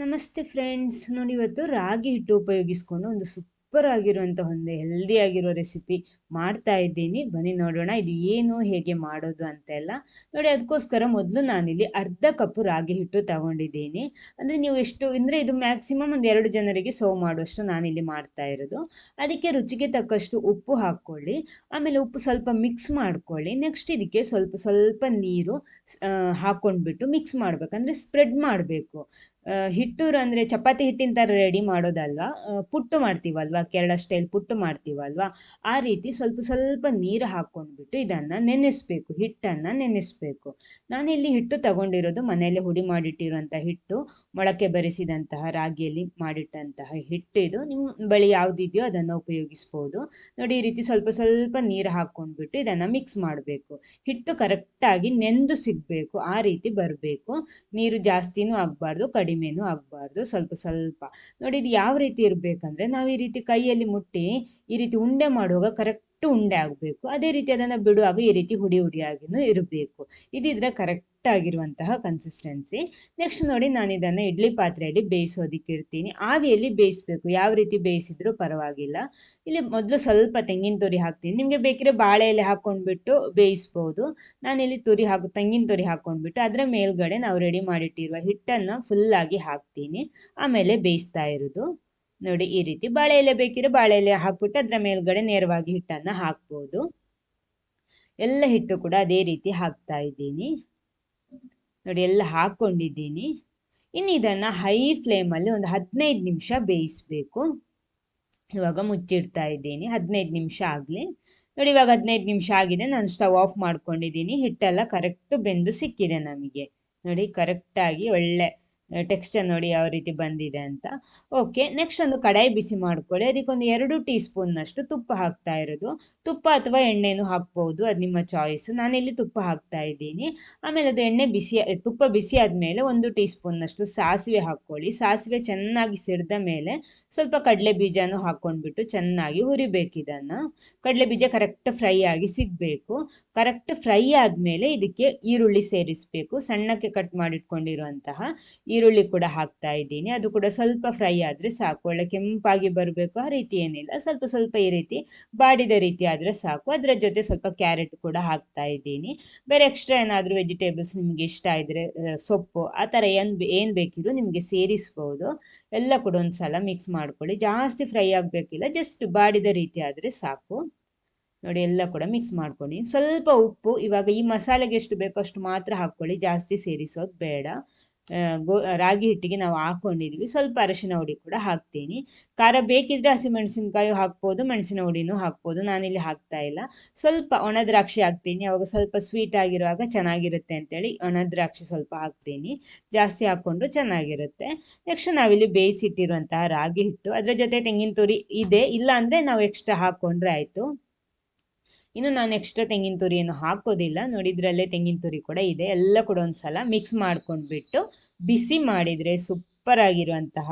ನಮಸ್ತೆ ಫ್ರೆಂಡ್ಸ್. ನೋಡಿ, ಇವತ್ತು ರಾಗಿ ಹಿಟ್ಟು ಉಪಯೋಗಿಸ್ಕೊಂಡು ಒಂದು ಸೂಪರ್ ಆಗಿರುವಂಥ ಒಂದು ಹೆಲ್ದಿ ಆಗಿರೋ ರೆಸಿಪಿ ಮಾಡ್ತಾ ಇದ್ದೀನಿ. ಬನ್ನಿ ನೋಡೋಣ, ಇದು ಏನು, ಹೇಗೆ ಮಾಡೋದು ಅಂತೆಲ್ಲ ನೋಡಿ, ಅದಕ್ಕೋಸ್ಕರ ಮೊದಲು ನಾನಿಲ್ಲಿ ಅರ್ಧ ಕಪ್ ರಾಗಿ ಹಿಟ್ಟು ತಗೊಂಡಿದ್ದೀನಿ. ಅಂದರೆ ನೀವು ಎಷ್ಟು, ಅಂದರೆ ಇದು ಮ್ಯಾಕ್ಸಿಮಮ್ ಒಂದು ಎರಡು ಜನರಿಗೆ ಸರ್ವ್ ಮಾಡುವಷ್ಟು ನಾನಿಲ್ಲಿ ಮಾಡ್ತಾ ಇರೋದು. ಅದಕ್ಕೆ ರುಚಿಗೆ ತಕ್ಕಷ್ಟು ಉಪ್ಪು ಹಾಕ್ಕೊಳ್ಳಿ. ಆಮೇಲೆ ಉಪ್ಪು ಸ್ವಲ್ಪ ಮಿಕ್ಸ್ ಮಾಡ್ಕೊಳ್ಳಿ. ನೆಕ್ಸ್ಟ್ ಇದಕ್ಕೆ ಸ್ವಲ್ಪ ಸ್ವಲ್ಪ ನೀರು ಹಾಕ್ಕೊಂಡ್ಬಿಟ್ಟು ಮಿಕ್ಸ್ ಮಾಡಬೇಕು. ಅಂದರೆ ಸ್ಪ್ರೆಡ್ ಮಾಡಬೇಕು. ಹಿಟ್ಟೂರು ಅಂದರೆ ಚಪಾತಿ ಹಿಟ್ಟಿನ ಥರ ರೆಡಿ ಮಾಡೋದಲ್ವಾ? ಪುಟ್ಟು ಮಾಡ್ತೀವಲ್ವಾ? ಕೇರಳ ಸ್ಟೈಲ್ ಪುಟ್ಟು ಮಾಡ್ತೀವಲ್ವಾ? ಆ ರೀತಿ ಸ್ವಲ್ಪ ಸ್ವಲ್ಪ ನೀರು ಹಾಕ್ಕೊಂಡ್ಬಿಟ್ಟು ಇದನ್ನು ನೆನೆಸ್ಬೇಕು, ಹಿಟ್ಟನ್ನು ನೆನೆಸ್ಬೇಕು. ನಾನಿಲ್ಲಿ ಹಿಟ್ಟು ತಗೊಂಡಿರೋದು ಮನೆಯಲ್ಲಿ ಹುಡಿ ಮಾಡಿಟ್ಟಿರುವಂಥ ಹಿಟ್ಟು, ಮೊಳಕೆ ಬರೆಸಿದಂತಹ, ರಾಗಿಯಲ್ಲಿ ಮಾಡಿಟ್ಟಂತಹ ಹಿಟ್ಟು ಇದು. ನಿಮ್ಮ ಬಳಿ ಯಾವುದಿದೆಯೋ ಅದನ್ನು ಉಪಯೋಗಿಸ್ಬೋದು. ನೋಡಿ, ಈ ರೀತಿ ಸ್ವಲ್ಪ ಸ್ವಲ್ಪ ನೀರು ಹಾಕ್ಕೊಂಡ್ಬಿಟ್ಟು ಇದನ್ನು ಮಿಕ್ಸ್ ಮಾಡಬೇಕು. ಹಿಟ್ಟು ಕರೆಕ್ಟಾಗಿ ನೆಂದು ಸಿಗಬೇಕು, ಆ ರೀತಿ ಬರಬೇಕು. ನೀರು ಜಾಸ್ತಿನೂ ಆಗಬಾರ್ದು, ಕಡಿಮೆ ಕಡಿಮೆನೂ ಆಗಬಾರ್ದು. ಸ್ವಲ್ಪ ಸ್ವಲ್ಪ. ನೋಡಿ, ಇದು ಯಾವ ರೀತಿ ಇರಬೇಕಂದ್ರೆ ನಾವು ಈ ರೀತಿ ಕೈಯಲ್ಲಿ ಮುಟ್ಟಿ ಈ ರೀತಿ ಉಂಡೆ ಮಾಡುವಾಗ ಕರೆಕ್ಟ್ ಉಂಡೆ ಆಗಬೇಕು. ಅದೇ ರೀತಿ ಅದನ್ನು ಬಿಡುವಾಗ ಈ ರೀತಿ ಹುಡಿ ಹುಡಿಯಾಗಿನೂ ಇರಬೇಕು. ಇದಿದ್ರೆ ಕರೆಕ್ಟ್ ಆಗಿರುವಂತಹ ಕನ್ಸಿಸ್ಟೆನ್ಸಿ ನೆಕ್ಸ್ಟ್ ನೋಡಿ ನಾನು ಇದನ್ನು ಇಡ್ಲಿ ಪಾತ್ರೆಯಲ್ಲಿ ಬೇಯಿಸೋದಿಕ್ಕೆ ಇರ್ತೀನಿ ಆವಿಯಲ್ಲಿ ಬೇಯಿಸಬೇಕು. ಯಾವ ರೀತಿ ಬೇಯಿಸಿದ್ರೂ ಪರವಾಗಿಲ್ಲ. ಇಲ್ಲಿ ಮೊದಲು ಸ್ವಲ್ಪ ತೆಂಗಿನ ತುರಿ ಹಾಕ್ತೀನಿ. ನಿಮಗೆ ಬೇಕಿದ್ರೆ ಬಾಳೆ ಎಲೆ ಹಾಕ್ಕೊಂಡ್ಬಿಟ್ಟು ಬೇಯಿಸ್ಬೋದು. ನಾನಿಲ್ಲಿ ತುರಿ ಹಾಕು, ತೆಂಗಿನ ತುರಿ ಹಾಕ್ಕೊಂಡ್ಬಿಟ್ಟು ಅದರ ಮೇಲ್ಗಡೆ ನಾವು ರೆಡಿ ಮಾಡಿಟ್ಟಿರುವ ಹಿಟ್ಟನ್ನು ಫುಲ್ಲಾಗಿ ಹಾಕ್ತೀನಿ. ಆಮೇಲೆ ಬೇಯಿಸ್ತಾ ಇರೋದು. ನೋಡಿ ಈ ರೀತಿ ಬಾಳೆ ಎಲೆ ಬೇಕಿದ್ರೆ ಬಾಳೆ ಎಲೆ ಹಾಕ್ಬಿಟ್ಟು ಅದರ ಮೇಲ್ಗಡೆ ನೇರವಾಗಿ ಹಿಟ್ಟನ್ನು ಹಾಕ್ಬೋದು. ಎಲ್ಲ ಹಿಟ್ಟು ಕೂಡ ಅದೇ ರೀತಿ ಹಾಕ್ತಾ ಇದ್ದೀನಿ. ನೋಡಿ ಎಲ್ಲ ಹಾಕ್ಕೊಂಡಿದ್ದೀನಿ. ಇನ್ನು ಇದನ್ನು ಹೈ ಫ್ಲೇಮಲ್ಲಿ ಒಂದು ಹದಿನೈದು ನಿಮಿಷ ಬೇಯಿಸಬೇಕು. ಇವಾಗ ಮುಚ್ಚಿಡ್ತಾ ಇದ್ದೀನಿ. ಹದಿನೈದು ನಿಮಿಷ ಆಗಲಿ. ನೋಡಿ ಇವಾಗ ಹದಿನೈದು ನಿಮಿಷ ಆಗಿದೆ. ನಾನು ಸ್ಟವ್ ಆಫ್ ಮಾಡ್ಕೊಂಡಿದ್ದೀನಿ. ಹಿಟ್ಟೆಲ್ಲ ಕರೆಕ್ಟ್ ಬೆಂದು ಸಿಕ್ಕಿದೆ ನಮಗೆ. ನೋಡಿ ಕರೆಕ್ಟಾಗಿ ಒಳ್ಳೆ ಟೆಕ್ಸ್ಚರ್ ನೋಡಿ ಯಾವ ರೀತಿ ಬಂದಿದೆ ಅಂತ. ಓಕೆ, ನೆಕ್ಸ್ಟ್ ಒಂದು ಕಡಾಯಿ ಬಿಸಿ ಮಾಡ್ಕೊಳ್ಳಿ. ಅದಕ್ಕೊಂದು ಎರಡು ಟೀ ಸ್ಪೂನ್ನಷ್ಟು ತುಪ್ಪ ಹಾಕ್ತಾ ಇರೋದು. ತುಪ್ಪ ಅಥವಾ ಎಣ್ಣೆನೂ ಹಾಕ್ಬೋದು. ಅದು ನಿಮ್ಮ ಚಾಯ್ಸು. ನಾನಿಲ್ಲಿ ತುಪ್ಪ ಹಾಕ್ತಾ ಇದ್ದೀನಿ. ಆಮೇಲೆ ಅದು ಎಣ್ಣೆ ಬಿಸಿ, ತುಪ್ಪ ಬಿಸಿ ಆದಮೇಲೆ ಒಂದು ಟೀ ಸ್ಪೂನ್ನಷ್ಟು ಸಾಸಿವೆ ಹಾಕ್ಕೊಳ್ಳಿ. ಸಾಸಿವೆ ಚೆನ್ನಾಗಿ ಸಿಡ್ದ ಮೇಲೆ ಸ್ವಲ್ಪ ಕಡಲೆ ಬೀಜನೂ ಹಾಕ್ಕೊಂಡ್ಬಿಟ್ಟು ಚೆನ್ನಾಗಿ ಹುರಿಬೇಕು ಇದನ್ನು. ಕಡಲೆ ಬೀಜ ಕರೆಕ್ಟ್ ಫ್ರೈ ಆಗಿ ಸಿಗಬೇಕು. ಕರೆಕ್ಟ್ ಫ್ರೈ ಆದಮೇಲೆ ಇದಕ್ಕೆ ಈರುಳ್ಳಿ ಸೇರಿಸಬೇಕು. ಸಣ್ಣಕ್ಕೆ ಕಟ್ ಮಾಡಿಟ್ಕೊಂಡಿರುವಂತಹ ಈರುಳ್ಳಿ ಕೂಡ ಹಾಕ್ತಾ ಇದ್ದೀನಿ. ಅದು ಕೂಡ ಸ್ವಲ್ಪ ಫ್ರೈ ಆದರೆ ಸಾಕು. ಒಳ್ಳೆ ಕೆಂಪಾಗಿ ಬರಬೇಕು, ಆ ರೀತಿ ಏನಿಲ್ಲ. ಸ್ವಲ್ಪ ಸ್ವಲ್ಪ ಈ ರೀತಿ ಬಾಡಿದ ರೀತಿ ಆದರೆ ಸಾಕು. ಅದರ ಜೊತೆ ಸ್ವಲ್ಪ ಕ್ಯಾರೆಟ್ ಕೂಡ ಹಾಕ್ತಾ ಇದ್ದೀನಿ. ಬೇರೆ ಎಕ್ಸ್ಟ್ರಾ ಏನಾದರೂ ವೆಜಿಟೇಬಲ್ಸ್ ನಿಮಗೆ ಇಷ್ಟ ಇದ್ದರೆ ಸೊಪ್ಪು, ಆ ಥರ ಏನು ಏನು ಬೇಕಿದ್ರು ನಿಮಗೆ ಸೇರಿಸ್ಬೋದು. ಎಲ್ಲ ಕೂಡ ಒಂದು ಸಲ ಮಿಕ್ಸ್ ಮಾಡ್ಕೊಳ್ಳಿ. ಜಾಸ್ತಿ ಫ್ರೈ ಆಗಬೇಕಿಲ್ಲ ಜಸ್ಟ್ ಬಾಡಿದ ರೀತಿ ಆದರೆ ಸಾಕು. ನೋಡಿ, ಎಲ್ಲ ಕೂಡ ಮಿಕ್ಸ್ ಮಾಡ್ಕೊಳ್ಳಿ ಸ್ವಲ್ಪ ಉಪ್ಪು, ಇವಾಗ ಈ ಮಸಾಲೆಗೆ ಎಷ್ಟು ಬೇಕೋ ಅಷ್ಟು ಮಾತ್ರ ಹಾಕ್ಕೊಳ್ಳಿ. ಜಾಸ್ತಿ ಸೇರಿಸೋದು ಬೇಡ. ಗೋ, ರಾಗಿ ಹಿಟ್ಟಿಗೆ ನಾವು ಹಾಕ್ಕೊಂಡಿದ್ವಿ ಸ್ವಲ್ಪ ಅರಶಿನ ಹುಡಿ ಕೂಡ ಹಾಕ್ತೀನಿ. ಖಾರ ಬೇಕಿದ್ರೆ ಹಸಿಮೆಣಸಿನ್ಕಾಯಿ ಹಾಕ್ಬೋದು, ಮೆಣಸಿನ ಹುಡಿನೂ ಹಾಕ್ಬೋದು. ನಾನಿಲ್ಲಿ ಹಾಕ್ತಾ ಇಲ್ಲ. ಸ್ವಲ್ಪ ಒಣದ್ರಾಕ್ಷಿ ಹಾಕ್ತೀನಿ. ಅವಾಗ ಸ್ವಲ್ಪ ಸ್ವೀಟ್ ಆಗಿರುವಾಗ ಚೆನ್ನಾಗಿರುತ್ತೆ ಅಂತೇಳಿ ದ್ರಾಕ್ಷಿ ಸ್ವಲ್ಪ ಹಾಕ್ತೀನಿ. ಜಾಸ್ತಿ ಹಾಕ್ಕೊಂಡು ಚೆನ್ನಾಗಿರುತ್ತೆ. ನೆಕ್ಸ್ಟ್ ನಾವಿಲ್ಲಿ ಬೇಯಿಸಿಟ್ಟಿರುವಂತಹ ರಾಗಿ ಹಿಟ್ಟು. ಅದರ ಜೊತೆ ತೆಂಗಿನ ತುರಿ ಇದೆ. ಇಲ್ಲ ಅಂದರೆ ನಾವು ಎಕ್ಸ್ಟ್ರಾ ಹಾಕ್ಕೊಂಡ್ರೆ ಆಯಿತು. ಇನ್ನು ನಾನು ಎಕ್ಸ್ಟ್ರಾ ತೆಂಗಿನ ತುರಿಯನ್ನು ಹಾಕೋದಿಲ್ಲ. ನೋಡಿದ್ರಲ್ಲೇ ತೆಂಗಿನ ತುರಿ ಕೂಡ ಇದೆ. ಎಲ್ಲ ಕೂಡ ಒಂದ್ಸಲ ಮಿಕ್ಸ್ ಮಾಡ್ಕೊಂಡ್ಬಿಟ್ಟು ಬಿಸಿ ಮಾಡಿದರೆ ಸೂಪರ್ ಆಗಿರುವಂತಹ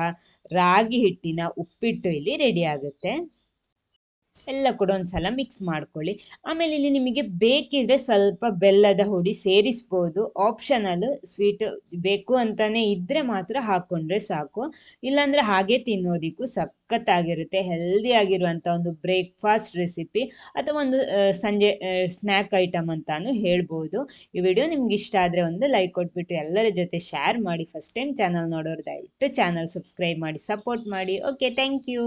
ರಾಗಿ ಹಿಟ್ಟಿನ ಉಪ್ಪಿಟ್ಟು ಇಲ್ಲಿ ರೆಡಿ ಆಗುತ್ತೆ. ಎಲ್ಲ ಕೂಡ ಒಂದು ಸಲ ಮಿಕ್ಸ್ ಮಾಡ್ಕೊಳ್ಳಿ. ಆಮೇಲೆ ಇಲ್ಲಿ ನಿಮಗೆ ಬೇಕಿದ್ರೆ ಸ್ವಲ್ಪ ಬೆಲ್ಲದ ಹುಡಿ ಸೇರಿಸ್ಬೋದು. ಆಪ್ಷನಲ್ ಸ್ವೀಟ್ ಬೇಕು ಅಂತಾನೆ ಇದ್ದರೆ ಮಾತ್ರ ಹಾಕೊಂಡ್ರೆ ಸಾಕು. ಇಲ್ಲಾಂದರೆ ಹಾಗೆ ತಿನ್ನೋದಿಕ್ಕೂ ಹೆಲ್ದಿ ಆಗಿರುವಂಥ ಒಂದು ಬ್ರೇಕ್ಫಾಸ್ಟ್ ರೆಸಿಪಿ ಅಥವಾ ಒಂದು ಸಂಜೆ ಸ್ನ್ಯಾಕ್ ಐಟಮ್ ಅಂತಾನು ಹೇಳ್ಬೋದು. ಈ ವಿಡಿಯೋ ನಿಮ್ಗೆ ಇಷ್ಟ ಆದರೆ ಒಂದು ಲೈಕ್ ಕೊಟ್ಬಿಟ್ಟು ಎಲ್ಲರ ಜೊತೆ ಶೇರ್ ಮಾಡಿ. ಫಸ್ಟ್ ಟೈಮ್ ಚಾನಲ್ ನೋಡೋರು ದಯವಿಟ್ಟು ಚಾನಲ್ ಸಬ್ಸ್ಕ್ರೈಬ್ ಮಾಡಿ ಸಪೋರ್ಟ್ ಮಾಡಿ. Okay thank you